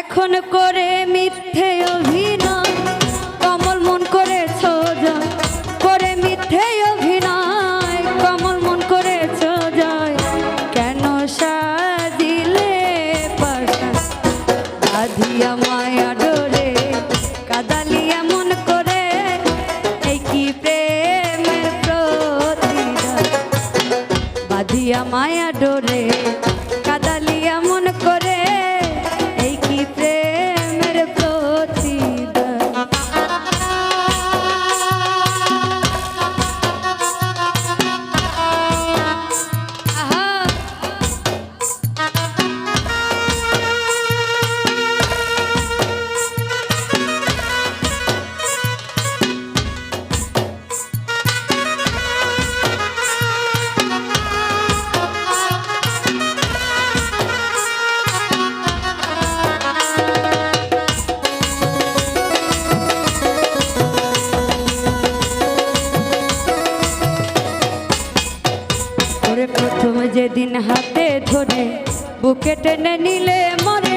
এখন করে মিথ্যে অভিনয়। কমল মন করে সোজা। করে মিথ্যে অভিনয়। কমল মন করে যায় কেন সাজিলে পাশা? আধিয়া মায়া ডোরে, কাদালিয়া মন করে। এই কি প্রেম প্রতিদান? বাধিয়া মায়া ডোরে যেদিন হাতে ধরে বুকেটে নিলে মরে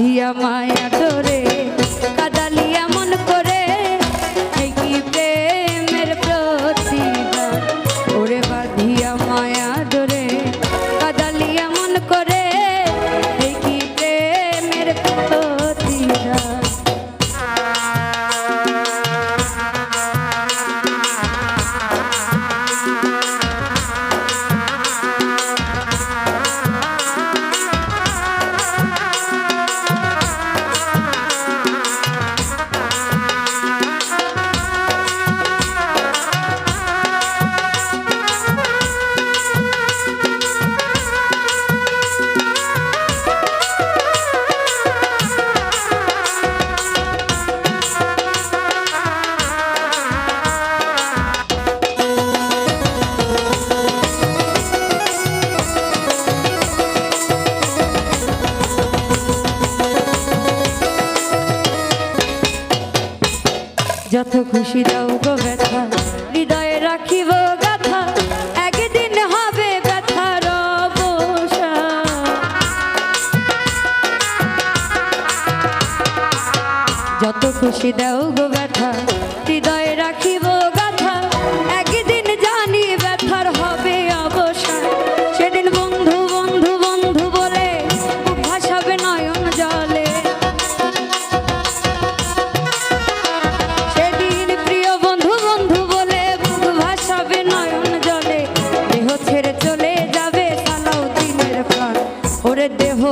দিয়া মায়া ধরে যত খুশি দাও গো ব্যথা, হৃদয়ে রাখিব গাথা, একদিন হবে ব্যথার যত খুশি দাও গো ব্যথা, হৃদয়ে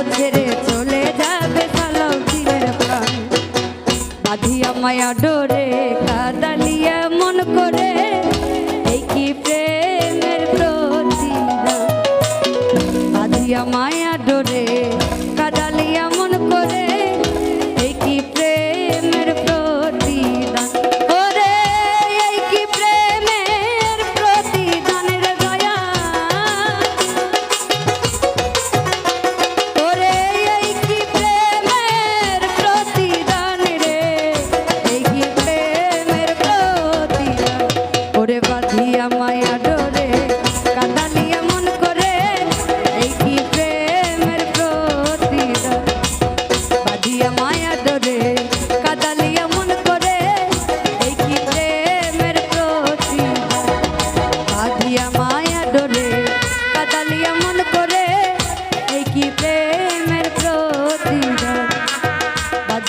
জীবন চলে যাবে সালাম প্রাণ। বাঁধিয়া মায়া ডোরে, কাদালিয়া মন করে, এই কি প্রেমের প্রতি বাঁধিয়া মায়া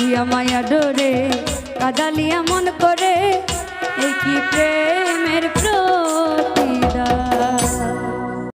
তুইয়া মায়া ডোরে কাদালিয়া মন করে এই কি প্রেমের